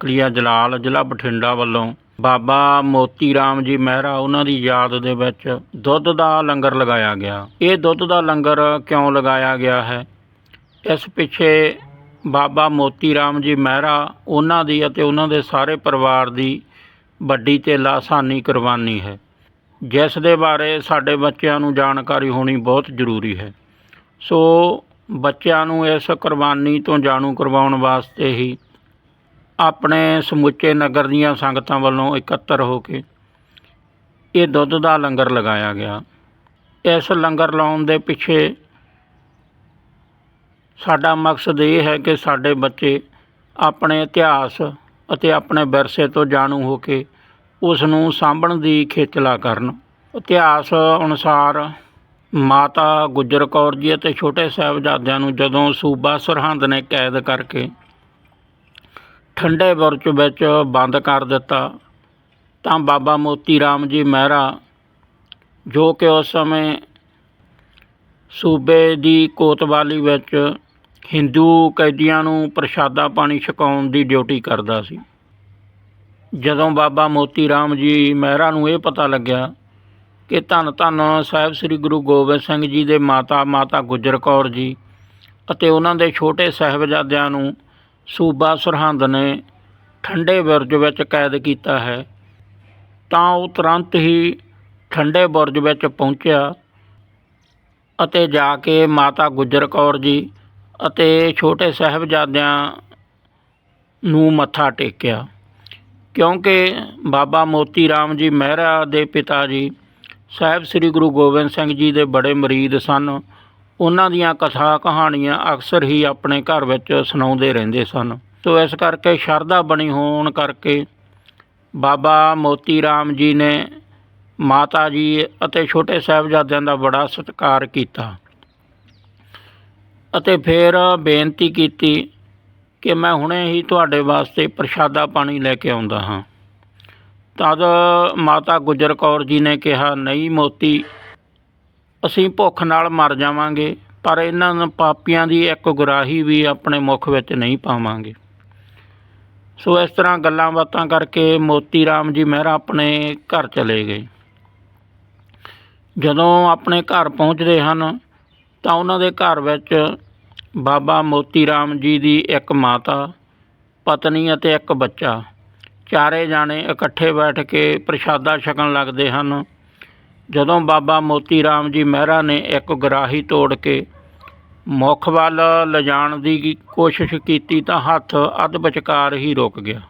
ਚੱਕਲੀਆ ਜਲਾਲ ਜ਼ਿਲ੍ਹਾ ਬਠਿੰਡਾ ਵੱਲੋਂ ਬਾਬਾ ਮੋਤੀ ਰਾਮ ਜੀ ਮਹਿਰਾ ਉਹਨਾਂ ਦੀ ਯਾਦ ਦੇ ਵਿੱਚ ਦੁੱਧ ਦਾ ਲੰਗਰ ਲਗਾਇਆ ਗਿਆ। ਇਹ ਦੁੱਧ ਦਾ ਲੰਗਰ ਕਿਉਂ ਲਗਾਇਆ ਗਿਆ ਹੈ? ਇਸ ਪਿੱਛੇ ਬਾਬਾ ਮੋਤੀ ਰਾਮ ਜੀ ਮਹਿਰਾ ਉਹਨਾਂ ਦੀ ਅਤੇ ਉਹਨਾਂ ਦੇ ਸਾਰੇ ਪਰਿਵਾਰ ਦੀ ਵੱਡੀ ਤੇ ਲਾਸਾਨੀ ਕੁਰਬਾਨੀ ਹੈ। ਜਿਸ ਦੇ ਬਾਰੇ ਸਾਡੇ ਬੱਚਿਆਂ ਨੂੰ ਜਾਣਕਾਰੀ ਹੋਣੀ ਬਹੁਤ ਜ਼ਰੂਰੀ ਹੈ। ਸੋ ਬੱਚਿਆਂ ਨੂੰ ਇਸ ਕੁਰਬਾਨੀ ਤੋਂ ਜਾਣੂ ਕਰਵਾਉਣ ਵਾਸਤੇ ਹੀ ਆਪਣੇ ਸਮੁੱਚੇ ਨਗਰ ਦੀਆਂ ਸੰਗਤਾਂ ਵੱਲੋਂ ਇਕੱਤਰ ਹੋ ਕੇ ਇਹ ਦੁੱਧ ਦਾ ਲੰਗਰ ਲਗਾਇਆ ਗਿਆ। ਇਸ ਲੰਗਰ ਲਾਉਣ ਦੇ ਪਿੱਛੇ ਸਾਡਾ ਮਕਸਦ ਇਹ ਹੈ ਕਿ ਸਾਡੇ ਬੱਚੇ ਆਪਣੇ ਇਤਿਹਾਸ ਅਤੇ ਆਪਣੇ ਵਿਰਸੇ ਤੋਂ ਜਾਣੂ ਹੋ ਕੇ ਉਸ ਨੂੰ ਸਾਂਭਣ ਦੀ ਖੇਚਲਾ ਕਰਨ। ਇਤਿਹਾਸ ਅਨੁਸਾਰ ਮਾਤਾ ਗੁਜਰ ਕੌਰ ਜੀ ਅਤੇ ਛੋਟੇ ਸਾਹਿਬਜ਼ਾਦਿਆਂ ਨੂੰ ਜਦੋਂ ਸੂਬਾ ਸਰਹੰਦ ਨੇ ਕੈਦ ਕਰਕੇ ਠੰਡੇ ਬੁਰਜ ਵਿੱਚ ਬੰਦ ਕਰ ਦਿੱਤਾ, ਤਾਂ ਬਾਬਾ ਮੋਤੀ ਰਾਮ ਜੀ ਮਹਿਰਾ, ਜੋ ਕਿ ਉਸ ਸਮੇਂ ਸੂਬੇ ਦੀ ਕੋਤਵਾਲੀ ਵਿੱਚ ਹਿੰਦੂ ਕੈਦੀਆਂ ਨੂੰ ਪ੍ਰਸ਼ਾਦਾ ਪਾਣੀ ਛਕਾਉਣ ਦੀ ਡਿਊਟੀ ਕਰਦਾ ਸੀ। ਜਦੋਂ ਬਾਬਾ ਮੋਤੀ ਰਾਮ ਜੀ ਮਹਿਰਾ ਨੂੰ ਇਹ ਪਤਾ ਲੱਗਿਆ ਕਿ ਧੰਨ ਧੰਨ ਸਾਹਿਬ ਸ੍ਰੀ ਗੁਰੂ ਗੋਬਿੰਦ ਸਿੰਘ ਜੀ ਦੇ ਮਾਤਾ ਮਾਤਾ ਗੁਜਰ ਕੌਰ ਜੀ ਅਤੇ ਉਹਨਾਂ ਦੇ ਛੋਟੇ ਸਾਹਿਬਜ਼ਾਦਿਆਂ ਨੂੰ ਸੂਬਾ ਸਰਹੰਦ ਨੇ ਠੰਡੇ ਬੁਰਜ ਵਿੱਚ ਕੈਦ ਕੀਤਾ ਹੈ। ਤਾਂ ਉਹ ਤੁਰੰਤ ਹੀ ਠੰਡੇ ਬੁਰਜ ਵਿੱਚ ਪਹੁੰਚਿਆ ਅਤੇ ਜਾ ਕੇ ਮਾਤਾ ਗੁਜਰ ਕੌਰ ਜੀ ਅਤੇ ਛੋਟੇ ਸਾਹਿਬਜ਼ਾਦਿਆਂ ਨੂੰ ਮੱਥਾ ਟੇਕਿਆ। ਕਿਉਂਕਿ ਬਾਬਾ ਮੋਤੀ ਰਾਮ ਜੀ ਮਹਿਰਾ ਦੇ ਪਿਤਾ ਜੀ, ਸਾਹਿਬ ਸ੍ਰੀ ਗੁਰੂ ਗੋਬਿੰਦ ਸਿੰਘ ਜੀ ਦੇ ਬੜੇ ਮਰੀਦ ਸਨ। ਉਹਨਾਂ ਦੀਆਂ ਕਥਾ ਕਹਾਣੀਆਂ ਅਕਸਰ ਹੀ ਆਪਣੇ ਘਰ ਵਿੱਚ ਸੁਣਾਉਂਦੇ ਰਹਿੰਦੇ ਸਨ। ਸੋ ਇਸ ਕਰਕੇ ਸ਼ਰਧਾ ਬਣੀ ਹੋਣ ਕਰਕੇ ਬਾਬਾ ਮੋਤੀ ਰਾਮ ਜੀ ਨੇ ਮਾਤਾ ਜੀ ਅਤੇ ਛੋਟੇ ਸਾਹਿਬਜ਼ਾਦਿਆਂ ਦਾ ਬੜਾ ਸਤਿਕਾਰ ਕੀਤਾ ਅਤੇ ਫਿਰ ਬੇਨਤੀ ਕੀਤੀ ਕਿ ਮੈਂ ਹੁਣੇ ਹੀ ਤੁਹਾਡੇ ਵਾਸਤੇ ਪ੍ਰਸ਼ਾਦਾ ਪਾਣੀ ਲੈ ਕੇ ਆਉਂਦਾ ਹਾਂ। ਤਦ ਮਾਤਾ ਗੁਜਰ ਕੌਰ ਜੀ ਨੇ ਕਿਹਾ, ਨਹੀਂ ਮੋਤੀ ਅਸੀਂ ਭੁੱਖ ਨਾਲ ਮਰ ਜਾਵਾਂਗੇ, ਪਰ ਇਹਨਾਂ ਨੂੰ ਪਾਪੀਆਂ ਦੀ ਇੱਕ ਗੁਰਾਹੀ ਵੀ ਆਪਣੇ ਮੁਖ ਵਿੱਚ ਨਹੀਂ ਪਾਵਾਂਗੇ। ਸੋ ਇਸ ਤਰ੍ਹਾਂ ਗੱਲਾਂ ਬਾਤਾਂ ਕਰਕੇ ਮੋਤੀ ਰਾਮ ਜੀ ਮਹਿਰਾ ਆਪਣੇ ਘਰ ਚਲੇ ਗਏ। ਜਦੋਂ ਆਪਣੇ ਘਰ ਪਹੁੰਚਦੇ ਹਨ, ਤਾਂ ਉਹਨਾਂ ਦੇ ਘਰ ਵਿੱਚ ਬਾਬਾ ਮੋਤੀ ਰਾਮ ਜੀ ਦੀ ਇੱਕ ਮਾਤਾ, ਪਤਨੀ ਅਤੇ ਇੱਕ ਬੱਚਾ। ਚਾਰੇ ਜਾਣੇ ਇਕੱਠੇ ਬੈਠ ਕੇ ਪ੍ਰਸ਼ਾਦਾ ਛਕਣ ਲੱਗਦੇ ਹਨ। ਜਦੋਂ ਬਾਬਾ ਮੋਤੀ ਰਾਮ ਜੀ ਮਹਿਰਾ ਨੇ ਇੱਕ ਗਰਾਹੀ ਤੋੜ ਕੇ ਮੁੱਖ ਵੱਲ ਲਿਜਾਣ ਦੀ ਕੋਸ਼ਿਸ਼ ਕੀਤੀ ਤਾਂ ਹੱਥ ਅੱਧ ਵਿਚਕਾਰ ਹੀ ਰੁਕ ਗਿਆ।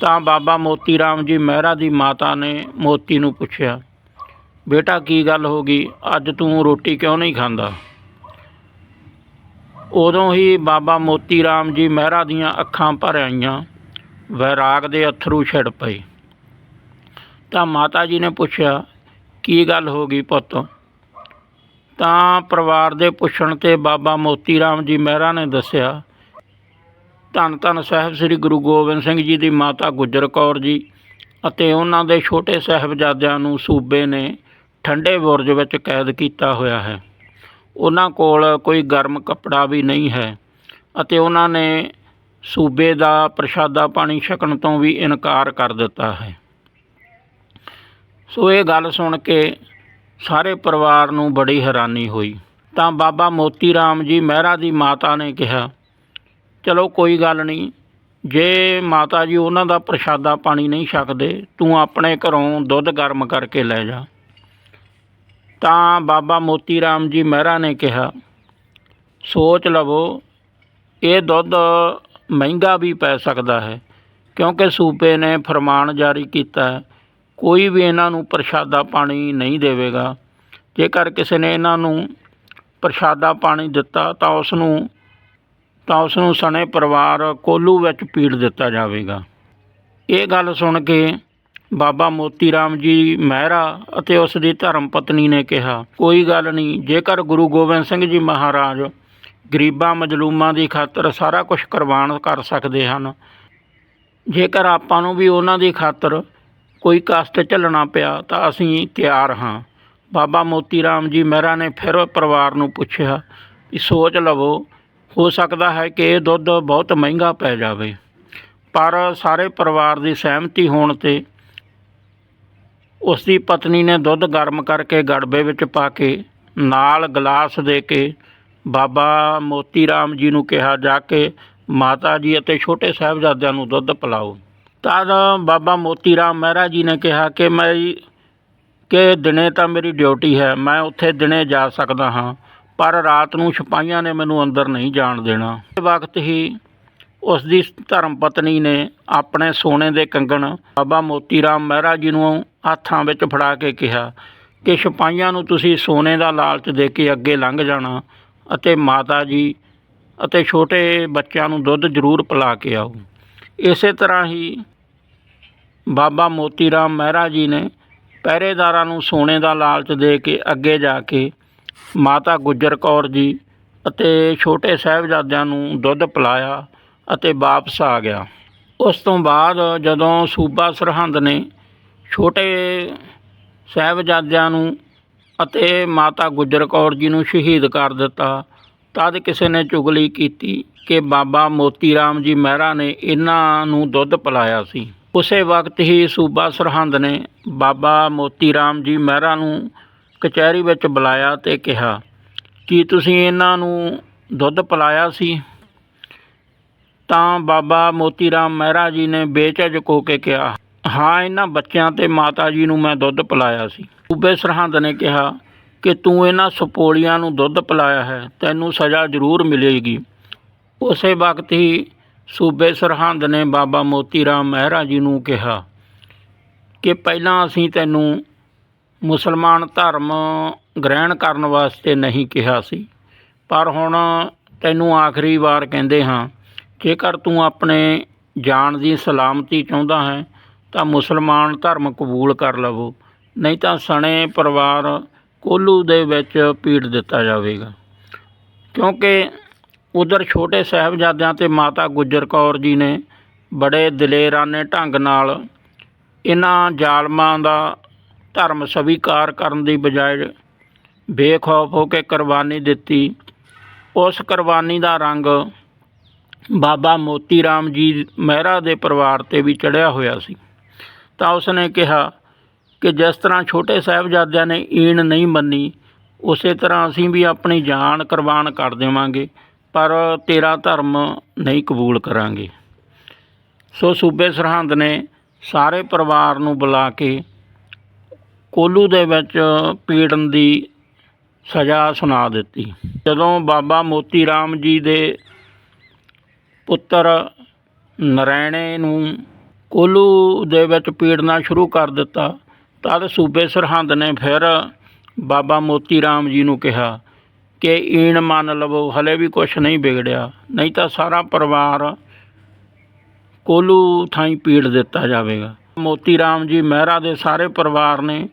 ਤਾਂ ਬਾਬਾ ਮੋਤੀ ਰਾਮ ਜੀ ਮਹਿਰਾ ਦੀ ਮਾਤਾ ਨੇ ਮੋਤੀ ਨੂੰ ਪੁੱਛਿਆ, ਬੇਟਾ, ਕੀ ਗੱਲ ਹੋ ਗਈ? ਅੱਜ ਤੂੰ ਰੋਟੀ ਕਿਉਂ ਨਹੀਂ ਖਾਂਦਾ? ਉਦੋਂ ਹੀ ਬਾਬਾ ਮੋਤੀ ਰਾਮ ਜੀ ਮਹਿਰਾ ਦੀਆਂ ਅੱਖਾਂ ਭਰ ਆਈਆਂ, ਵੈਰਾਗ ਦੇ ਅਥਰੂ ਛਿੜ ਪਏ। ਤਾਂ ਮਾਤਾ ਜੀ ਨੇ ਪੁੱਛਿਆ ਕੀ ਗੱਲ ਹੋ ਗਈ ਪੁੱਤ? ਤਾਂ ਪਰਿਵਾਰ ਦੇ ਪੁੱਛਣ ਤੇ ਬਾਬਾ ਮੋਤੀ ਰਾਮ ਜੀ ਮਹਿਰਾ ਨੇ ਦੱਸਿਆ, ਧੰਨ ਧੰਨ ਸਾਹਿਬ ਸ੍ਰੀ ਗੁਰੂ ਗੋਬਿੰਦ ਸਿੰਘ ਜੀ ਦੀ ਮਾਤਾ ਗੁਜਰ ਕੌਰ ਜੀ ਅਤੇ ਉਹਨਾਂ ਦੇ ਛੋਟੇ ਸਾਹਿਬਜ਼ਾਦਿਆਂ ਨੂੰ ਸੂਬੇ ਨੇ ਠੰਡੇ ਬੁਰਜ ਵਿੱਚ ਕੈਦ ਕੀਤਾ ਹੋਇਆ ਹੈ। ਉਹਨਾਂ ਕੋਲ ਕੋਈ ਗਰਮ ਕੱਪੜਾ ਵੀ ਨਹੀਂ ਹੈ ਅਤੇ ਉਹਨਾਂ ਨੇ ਸੂਬੇ ਦਾ ਪ੍ਰਸ਼ਾਦਾ ਪਾਣੀ ਛਕਣ ਤੋਂ ਵੀ ਇਨਕਾਰ ਕਰ ਦਿੱਤਾ ਹੈ। ਸੋ ਇਹ ਗੱਲ ਸੁਣ ਕੇ ਸਾਰੇ ਪਰਿਵਾਰ ਨੂੰ ਬੜੀ ਹੈਰਾਨੀ ਹੋਈ। ਤਾਂ ਬਾਬਾ ਮੋਤੀ ਰਾਮ ਜੀ ਮਹਿਰਾ ਦੀ ਮਾਤਾ ਨੇ ਕਿਹਾ, ਚਲੋ ਕੋਈ ਗੱਲ ਨਹੀਂ, ਜੇ ਮਾਤਾ ਜੀ ਉਹਨਾਂ ਦਾ ਪ੍ਰਸ਼ਾਦਾ ਪਾਣੀ ਨਹੀਂ ਛਕਦੇ, ਤੂੰ ਆਪਣੇ ਘਰੋਂ ਦੁੱਧ ਗਰਮ ਕਰਕੇ ਲੈ ਜਾ। ਤਾਂ ਬਾਬਾ ਮੋਤੀ ਰਾਮ ਜੀ ਮਹਿਰਾ ਨੇ ਕਿਹਾ, ਸੋਚ ਲਵੋ, ਇਹ ਦੁੱਧ ਮਹਿੰਗਾ ਵੀ ਪੈ ਸਕਦਾ ਹੈ, ਕਿਉਂਕਿ ਸੂਬੇ ਨੇ ਫਰਮਾਨ ਜਾਰੀ ਕੀਤਾ ਕੋਈ ਵੀ ਇਹਨਾਂ ਨੂੰ ਪ੍ਰਸ਼ਾਦਾ ਪਾਣੀ ਨਹੀਂ ਦੇਵੇਗਾ। ਜੇਕਰ ਕਿਸੇ ਨੇ ਇਹਨਾਂ ਨੂੰ ਪ੍ਰਸ਼ਾਦਾ ਪਾਣੀ ਦਿੱਤਾ, ਤਾਂ ਉਸ ਨੂੰ ਤਾਂ ਉਸ ਨੂੰ ਸਣੇ ਪਰਿਵਾਰ ਕੋਲੂ ਵਿੱਚ ਪੀੜ ਦਿੱਤਾ ਜਾਵੇਗਾ। ਇਹ ਗੱਲ ਸੁਣ ਕੇ ਬਾਬਾ ਮੋਤੀ ਰਾਮ ਜੀ ਮਹਿਰਾ ਅਤੇ ਉਸ ਦੀ ਧਰਮ ਪਤਨੀ ਨੇ ਕਿਹਾ, ਕੋਈ ਗੱਲ ਨਹੀਂ, ਜੇਕਰ ਗੁਰੂ ਗੋਬਿੰਦ ਸਿੰਘ ਜੀ ਮਹਾਰਾਜ ਗਰੀਬਾਂ ਮਜਲੂਮਾਂ ਦੀ ਖਾਤਰ ਸਾਰਾ ਕੁਝ ਕੁਰਬਾਨ ਕਰ ਸਕਦੇ ਹਨ, ਜੇਕਰ ਆਪਾਂ ਨੂੰ ਵੀ ਉਹਨਾਂ ਦੀ ਖਾਤਰ ਕੋਈ ਕਸ਼ਟ ਝੱਲਣਾ ਪਿਆ ਤਾਂ ਅਸੀਂ ਤਿਆਰ ਹਾਂ। ਬਾਬਾ ਮੋਤੀ ਰਾਮ ਜੀ ਮਹਿਰਾ ਨੇ ਫਿਰ ਪਰਿਵਾਰ ਨੂੰ ਪੁੱਛਿਆ ਵੀ ਸੋਚ ਲਵੋ, ਹੋ ਸਕਦਾ ਹੈ ਕਿ ਇਹ ਦੁੱਧ ਬਹੁਤ ਮਹਿੰਗਾ ਪੈ ਜਾਵੇ। ਪਰ ਸਾਰੇ ਪਰਿਵਾਰ ਦੀ ਸਹਿਮਤੀ ਹੋਣ ਤੇ ਉਸ ਦੀ ਪਤਨੀ ਨੇ ਦੁੱਧ ਗਰਮ ਕਰਕੇ ਗੜਬੇ ਵਿੱਚ ਪਾ ਕੇ ਨਾਲ ਗਲਾਸ ਦੇ ਕੇ ਬਾਬਾ ਮੋਤੀ ਰਾਮ ਜੀ ਨੂੰ ਕਿਹਾ, ਜਾ ਕੇ ਮਾਤਾ ਜੀ ਅਤੇ ਛੋਟੇ ਸਾਹਿਬਜ਼ਾਦਿਆਂ ਨੂੰ ਦੁੱਧ ਪਿਲਾਓ। ਤਦ ਬਾਬਾ ਮੋਤੀ ਰਾਮ ਮਹਿਰਾ ਜੀ ਨੇ ਕਿਹਾ ਕਿ ਮੈਂ ਕਿ ਦਿਨੇ ਤਾਂ ਮੇਰੀ ਡਿਊਟੀ ਹੈ, ਮੈਂ ਉੱਥੇ ਦਿਨੇ ਜਾ ਸਕਦਾ ਹਾਂ, ਪਰ ਰਾਤ ਨੂੰ ਸਿਪਾਹੀਆਂ ਨੇ ਮੈਨੂੰ ਅੰਦਰ ਨਹੀਂ ਜਾਣ ਦੇਣਾ। ਇਸ ਵਕਤ ਹੀ ਉਸ ਦੀ ਧਰਮ ਪਤਨੀ ਨੇ ਆਪਣੇ ਸੋਨੇ ਦੇ ਕੰਗਣ ਬਾਬਾ ਮੋਤੀ ਰਾਮ ਮਹਿਰਾ ਜੀ ਨੂੰ ਹੱਥਾਂ ਵਿੱਚ ਫੜਾ ਕੇ ਕਿਹਾ ਕਿ ਸਿਪਾਹੀਆਂ ਨੂੰ ਤੁਸੀਂ ਸੋਨੇ ਦਾ ਲਾਲਚ ਦੇ ਕੇ ਅੱਗੇ ਲੰਘ ਜਾਣਾ ਅਤੇ ਮਾਤਾ ਜੀ ਅਤੇ ਛੋਟੇ ਬੱਚਿਆਂ ਨੂੰ ਦੁੱਧ ਜ਼ਰੂਰ ਪਿਲਾ ਕੇ ਆਓ। ਇਸੇ ਤਰ੍ਹਾਂ ਹੀ ਬਾਬਾ ਮੋਤੀ ਰਾਮ ਮਹਿਰਾ ਜੀ ਨੇ ਪਹਿਰੇਦਾਰਾਂ ਨੂੰ ਸੋਨੇ ਦਾ ਲਾਲਚ ਦੇ ਕੇ ਅੱਗੇ ਜਾ ਕੇ ਮਾਤਾ ਗੁਜਰ ਕੌਰ ਜੀ ਅਤੇ ਛੋਟੇ ਸਾਹਿਬਜ਼ਾਦਿਆਂ ਨੂੰ ਦੁੱਧ ਪਿਲਾਇਆ ਅਤੇ ਵਾਪਸ ਆ ਗਿਆ। ਉਸ ਤੋਂ ਬਾਅਦ ਜਦੋਂ ਸੂਬਾ ਸਰਹੰਦ ਨੇ ਛੋਟੇ ਸਾਹਿਬਜ਼ਾਦਿਆਂ ਨੂੰ ਅਤੇ ਮਾਤਾ ਗੁਜਰ ਕੌਰ ਜੀ ਨੂੰ ਸ਼ਹੀਦ ਕਰ ਦਿੱਤਾ, ਤਦ ਕਿਸੇ ਨੇ ਚੁਗਲੀ ਕੀਤੀ ਕਿ ਬਾਬਾ ਮੋਤੀ ਰਾਮ ਜੀ ਮਹਿਰਾ ਨੇ ਇਹਨਾਂ ਨੂੰ ਦੁੱਧ ਪਿਲਾਇਆ ਸੀ। ਉਸੇ ਵਕਤ ਹੀ ਸੂਬਾ ਸਰਹੰਦ ਨੇ ਬਾਬਾ ਮੋਤੀ ਰਾਮ ਜੀ ਮਹਿਰਾ ਨੂੰ ਕਚਹਿਰੀ ਵਿੱਚ ਬੁਲਾਇਆ ਤੇ ਕਿਹਾ, ਕਿ ਤੁਸੀਂ ਇਹਨਾਂ ਨੂੰ ਦੁੱਧ ਪਿਲਾਇਆ ਸੀ? ਤਾਂ ਬਾਬਾ ਮੋਤੀ ਰਾਮ ਮਹਿਰਾ ਜੀ ਨੇ ਬੇਝਿਜਕ ਹੋ ਕੇ ਕਿਹਾ, ਹਾਂ, ਇਹਨਾਂ ਬੱਚਿਆਂ ਤੇ ਮਾਤਾ ਜੀ ਨੂੰ ਮੈਂ ਦੁੱਧ ਪਿਲਾਇਆ ਸੀ। ਸੂਬੇ ਸਰਹੰਦ ਨੇ ਕਿਹਾ ਕਿ ਤੂੰ ਇਹਨਾਂ ਸੁਪੋਲੀਆਂ ਨੂੰ ਦੁੱਧ ਪਿਲਾਇਆ ਹੈ, ਤੈਨੂੰ ਸਜ਼ਾ ਜ਼ਰੂਰ ਮਿਲੇਗੀ। ਉਸੇ ਵਕਤ ਹੀ ਸੂਬੇ ਸਰਹੰਦ ਨੇ ਬਾਬਾ ਮੋਤੀ ਰਾਮ ਮਹਿਰਾ ਜੀ ਨੂੰ ਕਿਹਾ ਕਿ ਪਹਿਲਾਂ ਅਸੀਂ ਤੈਨੂੰ ਮੁਸਲਮਾਨ ਧਰਮ ਗ੍ਰਹਿਣ ਕਰਨ ਵਾਸਤੇ ਨਹੀਂ ਕਿਹਾ ਸੀ, ਪਰ ਹੁਣ ਤੈਨੂੰ ਆਖਰੀ ਵਾਰ ਕਹਿੰਦੇ ਹਾਂ, ਜੇਕਰ ਤੂੰ ਆਪਣੇ ਜਾਨ ਦੀ ਸਲਾਮਤੀ ਚਾਹੁੰਦਾ ਹੈ, ਤਾਂ ਮੁਸਲਮਾਨ ਧਰਮ ਕਬੂਲ ਕਰ ਲਵੋ, ਨਹੀਂ ਤਾਂ ਸਣੇ ਪਰਿਵਾਰ ਕੋਲੂ ਦੇ ਵਿੱਚ ਪੀੜ ਦਿੱਤਾ ਜਾਵੇਗਾ। ਕਿਉਂਕਿ ਉਧਰ ਛੋਟੇ ਸਾਹਿਬਜ਼ਾਦਿਆਂ ਤੇ ਮਾਤਾ ਗੁਜਰ ਕੌਰ ਜੀ ਨੇ ਬੜੇ ਦਲੇਰਾਨੇ ਢੰਗ ਨਾਲ ਇਹਨਾਂ ਜ਼ਾਲਮਾਂ ਦਾ ਧਰਮ ਸਵੀਕਾਰ ਕਰਨ ਦੀ ਬਜਾਏ ਬੇਖੌਫ ਹੋ ਕੇ ਕੁਰਬਾਨੀ ਦਿੱਤੀ। ਉਸ ਕੁਰਬਾਨੀ ਦਾ ਰੰਗ ਬਾਬਾ ਮੋਤੀ ਰਾਮ ਜੀ ਮਹਿਰਾ ਦੇ ਪਰਿਵਾਰ ਤੇ ਵੀ ਚੜਿਆ ਹੋਇਆ ਸੀ। ਤਾਂ ਉਸਨੇ ਕਿਹਾ ਕਿ ਜਿਸ ਤਰ੍ਹਾਂ ਛੋਟੇ ਸਾਹਿਬਜ਼ਾਦਿਆਂ ਨੇ ਈਣ ਨਹੀਂ ਮੰਨੀ, ਉਸੇ ਤਰ੍ਹਾਂ ਅਸੀਂ ਵੀ ਆਪਣੀ ਜਾਨ ਕੁਰਬਾਨ ਕਰ ਦੇਵਾਂਗੇ। ਪਰ ਤੇਰਾ ਧਰਮ ਨਹੀਂ ਕਬੂਲ ਕਰਾਂਗੇ। ਸੋ ਸੂਬੇ ਸਰਹੰਦ ਨੇ ਸਾਰੇ ਪਰਿਵਾਰ ਨੂੰ ਬੁਲਾ ਕੇ ਕੋਲੂ ਦੇ ਵਿੱਚ ਪੀੜਨ ਦੀ ਸਜ਼ਾ ਸੁਣਾ ਦਿੱਤੀ। ਜਦੋਂ ਬਾਬਾ ਮੋਤੀ ਰਾਮ ਜੀ ਦੇ ਪੁੱਤਰ ਨਰੈਣੇ ਨੂੰ ਕੋਲੂ ਦੇ ਵਿੱਚ ਪੀੜਨਾ ਸ਼ੁਰੂ ਕਰ ਦਿੱਤਾ, ਤਦ ਸੂਬੇ ਸਰਹੰਦ ਨੇ ਫਿਰ ਬਾਬਾ ਮੋਤੀ ਰਾਮ ਜੀ ਨੂੰ ਕਿਹਾ ਕਿ ਈਣ ਮੰਨ ਲਵੋ, ਹਲੇ ਵੀ ਕੁਝ ਨਹੀਂ ਵਿਗੜਿਆ। ਨਹੀਂ ਤਾਂ ਸਾਰਾ ਪਰਿਵਾਰ ਕੋਲੂ ਥਾਈ ਪੀੜ ਦਿੱਤਾ ਜਾਵੇਗਾ। ਮੋਤੀ ਰਾਮ ਜੀ ਮਹਿਰਾ ਦੇ ਸਾਰੇ ਪਰਿਵਾਰ ਨੇ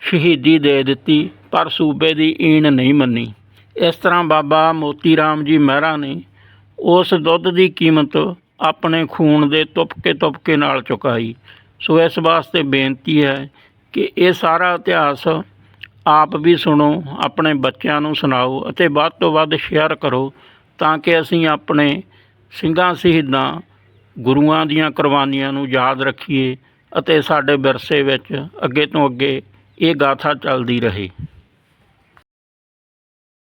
ਸ਼ਹੀਦੀ ਦੇ ਦਿੱਤੀ, ਪਰ ਸੂਬੇ ਦੀ ਈਣ ਨਹੀਂ ਮੰਨੀ। ਇਸ ਤਰ੍ਹਾਂ ਬਾਬਾ ਮੋਤੀ ਰਾਮ ਜੀ ਮਹਿਰਾ ਨੇ ਉਸ ਦੁੱਧ ਦੀ ਕੀਮਤ ਆਪਣੇ ਖੂਨ ਦੇ ਤੁਪਕੇ ਤੁਪਕੇ ਨਾਲ ਚੁਕਾਈ। ਸੋ ਇਸ ਵਾਸਤੇ ਬੇਨਤੀ ਹੈ ਕਿ ਇਹ ਸਾਰਾ ਇਤਿਹਾਸ ਆਪ ਵੀ ਸੁਣੋ, ਆਪਣੇ ਬੱਚਿਆਂ ਨੂੰ ਸੁਣਾਓ ਅਤੇ ਵੱਧ ਤੋਂ ਵੱਧ ਸ਼ੇਅਰ ਕਰੋ ਤਾਂ ਕਿ ਅਸੀਂ ਆਪਣੇ ਸਿੰਘਾਂ ਸ਼ਹੀਦਾਂ ਗੁਰੂਆਂ ਦੀਆਂ ਕੁਰਬਾਨੀਆਂ ਨੂੰ ਯਾਦ ਰੱਖੀਏ ਅਤੇ ਸਾਡੇ ਵਿਰਸੇ ਵਿੱਚ ਅੱਗੇ ਤੋਂ ਅੱਗੇ ਇਹ ਗਾਥਾ ਚੱਲਦੀ ਰਹੇ।